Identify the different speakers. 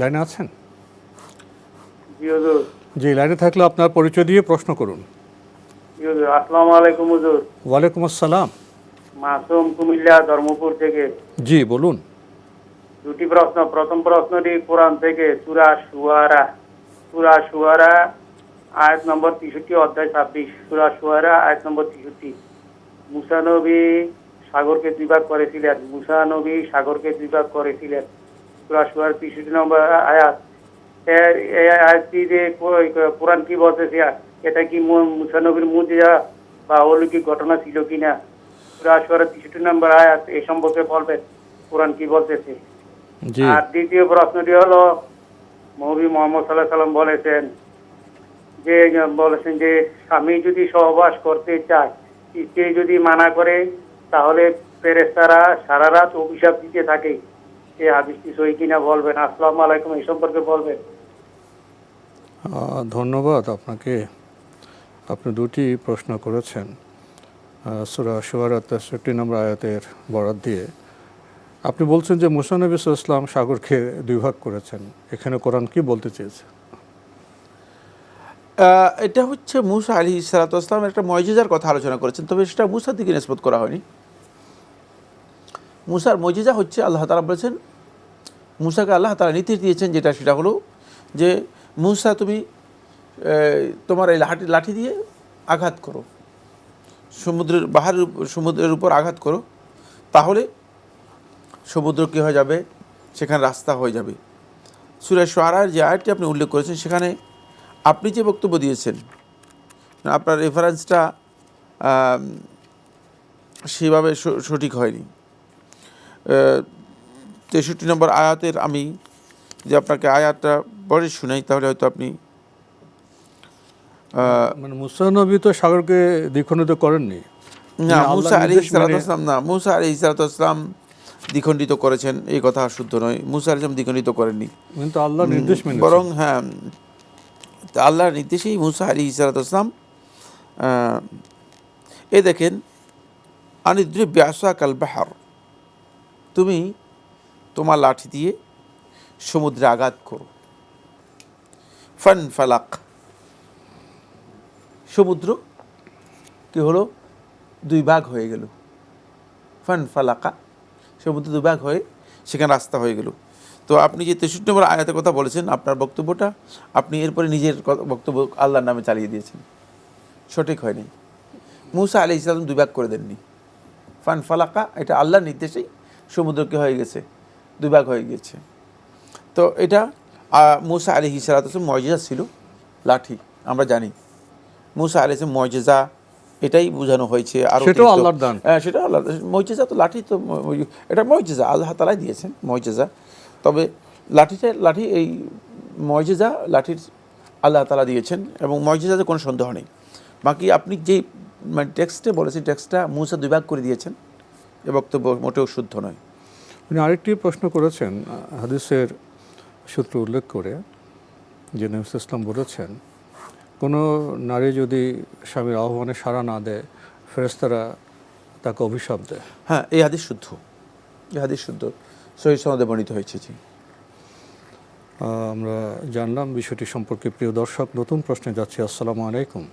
Speaker 1: লাইনে আছেন?
Speaker 2: জি
Speaker 1: লাইনে থাকলে আপনার পরিচয় দিয়ে প্রশ্ন করুন।
Speaker 2: আসসালামু আলাইকুম হুজুর।
Speaker 1: ওয়ালাইকুম আসসালাম।
Speaker 2: মাসুম কুমিল্লা ধর্মপুর থেকে।
Speaker 1: জি বলুন।
Speaker 2: দুটি প্রশ্ন প্রথম প্রশ্নটি কোরআন থেকে সুরা সুয়ারা। সুরা সুয়ারা আয়াত নম্বর তেষট্টি অধ্যায় ছাব্বিশ। সুরা সুয়ারা আয়াত নম্বর তেষট্টি। মুসা নবী সাগরকে দুইভাগ করেছিলেন। মুসানবী সাগরকে দুইভাগ করেছিলেন। সুরা সুয়ার তেষট্টি নম্বর আয়াত। এর এই আয়াতটি যে কো- কোরআন কি বলতেছে? এটা কি মু- মুসা নবীর মুজিজা বা অলৌকিক ঘটনা ছিল কিনা? সুরা সুয়ার তেষট্টি নম্বর আয়াত এই সম্পর্কে বলবেন কোরআন কি বলতেছে? আর দ্বিতীয় প্রশ্নটি হলো মৌবি মোহাম্মদ সাল্লাহ সাল্লাম বলেছেন যে বলেছেন যে স্বামী যদি সহবাস করতে চায় স্ত্রী যদি মানা করে তাহলে ফেরেস্তারা সারা রাত অভিশাপ দিতে থাকে। হাদিসটি সই কিনা বলবেন? আসসালামু আলাইকুম এই সম্পর্কে বলবেন।
Speaker 1: ধন্যবাদ আপনাকে। আপনি দুটি প্রশ্ন করেছেন। সুরা সুয়ারা তেষট্টি নম্বর আয়াতের বরাদ দিয়ে। আপনি বলছেন যে মুসানবী ইসলাম সাগরকে দুই ভাগ করেছেন। এখানে কোরআন কি বলতে চেয়েছে?
Speaker 3: এটা হচ্ছে মুসা আলী সালাতাম একটা ময়জিজার কথা আলোচনা করেছেন তবে সেটা মুসার দিকে নিষ্পত করা হয়নি। মুসার মজিজা হচ্ছে আল্লাহ তালা বলেছেন মুসাকে আল্লাহ তারা নীতি দিয়েছেন যেটা, সেটা হলো যে, মুসা, তুমি তোমার এই লাঠি লাঠি দিয়ে আঘাত করো। সমুদ্রের বাহারের সমুদ্রের উপর আঘাত করো। তাহলে সমুদ্র কী হয়ে যাবে? সেখানে রাস্তা হয়ে যাবে। সুরেশ সোয়ারার যে আয়াতটি আপনি উল্লেখ করেছেন, সেখানে আপনি যে বক্তব্য দিয়েছেন, আপনার রেফারেন্সটা সেভাবে সঠিক হয়নি। তেষট্টি নম্বর আয়াতের আমি যে আপনাকে আয়াতটা পরে শুনাই তাহলে হয়তো আপনি
Speaker 1: মানে মুসানবী তো সাগরকে দ্বিখণ্ডিত করেননি।
Speaker 3: না
Speaker 1: মানে
Speaker 3: মুসা আলী
Speaker 1: নির্দেশ
Speaker 3: না মুসা আলী ইসলাতাম দ্বিখণ্ডিত করেছেন এই কথা শুদ্ধ নয় মুসা আলিম দ্বিখণ্ডিত করেননি।
Speaker 1: কিন্তু আল্লাহ নির্দেশ মেনে
Speaker 3: বরং হ্যাঁ আল্লাহর নির্দেশেই মুসা আলী ইসালাতাম এ দেখেন আনিদ্রি ব্যাসা কাল বাহার তুমি তোমার লাঠি দিয়ে সমুদ্রে আঘাত করো। ফান ফালাক সমুদ্র কি হলো? দুই ভাগ হয়ে গেল। ফান ফালাকা সমুদ্র দুই ভাগ হয়ে সেখানে রাস্তা হয়ে গেল। তো আপনি যে তেষট্টি নম্বর আয়াতের কথা বলেছেন, আপনার বক্তব্যটা, আপনি এরপরে নিজের বক্তব্য আল্লাহর নামে চালিয়ে দিয়েছেন। সঠিক হয়নি। মুসা আলি ইসলাম দুই ভাগ করে দেননি। ফান ফালাকা এটা আল্লাহর নির্দেশেই সমুদ্রকে হয়ে গেছে। দুই ভাগ হয়ে গিয়েছে। তো এটা মুসা আলি হিসালাত মর্যাদা ছিল লাঠি আমরা জানি। মুসা আলি মর্যাদা এটাই বোঝানো হয়েছে। আর
Speaker 1: সেটাও আল্লাহর দান।
Speaker 3: হ্যাঁ সেটা আল্লাহ মর্যাদা তো লাঠি তো এটা মর্যাদা আল্লাহ তালাই দিয়েছেন মর্যাদা তবে লাঠিটা লাঠি এই মর্যাদা লাঠির আল্লাহ তালা দিয়েছেন এবং মর্যাদাতে কোনো সন্দেহ নেই। বাকি আপনি যে মানে টেক্সটে বলেছেন টেক্সটটা মুসা দুই ভাগ করে দিয়েছেন এ বক্তব্য মোটেও শুদ্ধ নয়।
Speaker 1: উনি আরেকটি প্রশ্ন করেছেন হাদিসের সূত্র উল্লেখ করে যে নবী ইসলাম বলেছেন কোনো নারী যদি স্বামীর আহ্বানে সাড়া না দেয় ফেরেস্তারা তাকে অভিশাপ দেয়।
Speaker 3: হ্যাঁ এই হাদিস শুদ্ধ। এই হাদিস শুদ্ধ। সহি সনদে বর্ণিত হয়েছে জি।
Speaker 1: আমরা জানলাম বিষয়টি সম্পর্কে প্রিয় দর্শক নতুন প্রশ্নে যাচ্ছি। আসসালামু আলাইকুম।